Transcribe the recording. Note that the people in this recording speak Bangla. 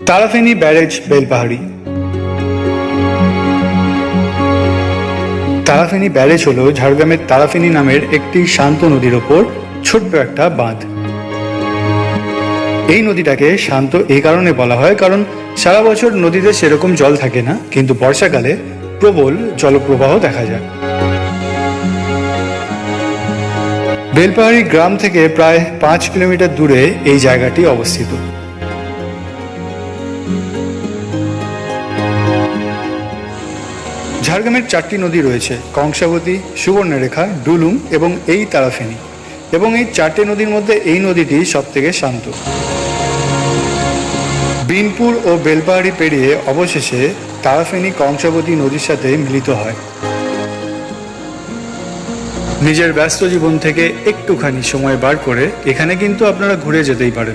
তারাফেনী ব্যারেজ, বেলপাহাড়ি। তারাফেনী ব্যারেজ হল ঝাড়গ্রামের তারাফেনী নামের একটি শান্ত নদীর ওপর ছোট্ট একটা বাঁধ। এই নদীটাকে শান্ত এই কারণে বলা হয় কারণ সারা বছর নদীতে সেরকম জল থাকে না, কিন্তু বর্ষাকালে প্রবল জলপ্রবাহ দেখা যায়। বেলপাহাড়ি গ্রাম থেকে প্রায় পাঁচ কিলোমিটার দূরে এই জায়গাটি অবস্থিত। ঝাড়গ্রামের চারটি নদী রয়েছে, কংসাবতী, সুবর্ণরেখা, ডুলুং এবং এই তারাফেনী। এবং এই চারটে নদীর মধ্যে এই নদীটি সব থেকে শান্ত। বিনপুর ও বেলপাহাড়ি পেরিয়ে অবশেষে তারাফেনী কংসাবতী নদীর সাথে মিলিত হয়। নিজের ব্যস্ত জীবন থেকে একটুখানি সময় বার করে এখানে কিন্তু আপনারা ঘুরে যেতেই পারেন।